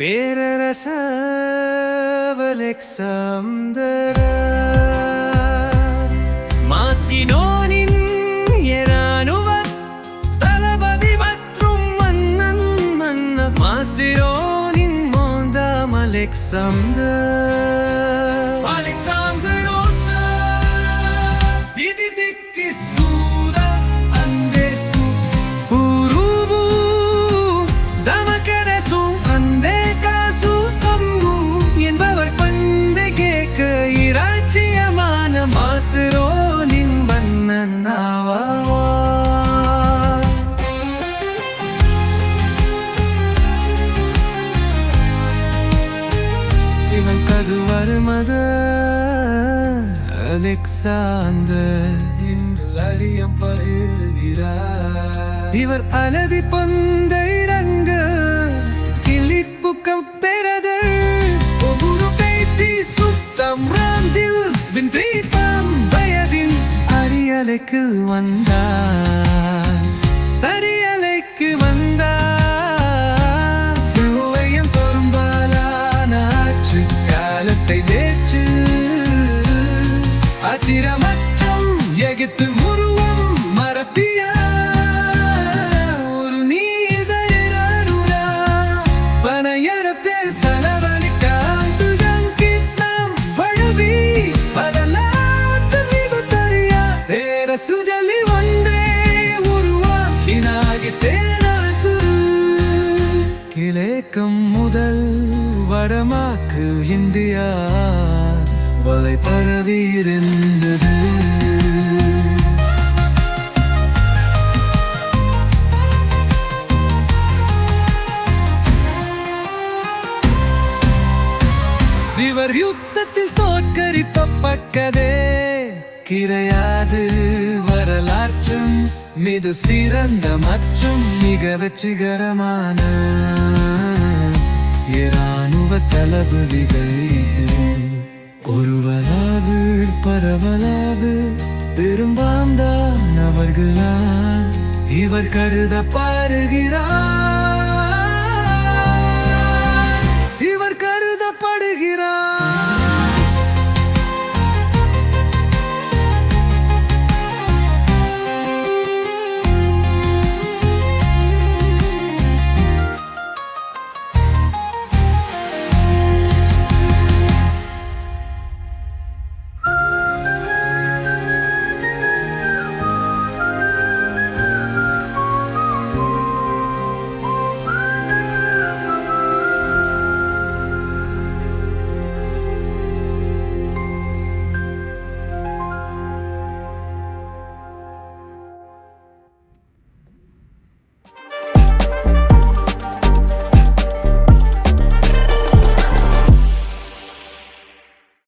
பேரரச அலெக்சாந்தர மாசினோனின் எரானுவ தளபதி மற்றும் மன்னன் மன்ன மாசிரோனின் மோந்தாம் அலெக்சாந்தர் அலெக்சாந்தர். மத அலெக்சாந்தர். என்று அறியப்படுகிறார் இவர் அலதி பந்தை ரங்க கிளிப்புக்கம் பெறது. ஒவ்வொரு பேத்தி சம்ராந்தில் வயதில் அரியலைக்கு வந்தார். காலத்தை வேற்று அச்சிரமற்றம் எகித்து உருவம் மரப்பிய ஒரு நீதரருரா பனையரப்பே செலவழிக்காந்து ஜங்கித்னம் வழுவி பதலாத்து விபத்தறியா வேற சுஜலி ஒன்றே உருவாக்கினாகி தேர் கிழக்கம் முதல் வடமாக்கு இந்தியா. வலை பரவி இருந்தது. இவர் யுத்தத்தில் தோற்கடிப்பப்பட்டதே கிடையாது வரலாற்றும் மிது சிறந்த மற்றும் மிக வெற்றிகரமான இராணுவ தளபதிகள் ஒருவலாது பரவலாது பெரும்பாந்தான் அவர்களா இவர் கருத பாருகிறார்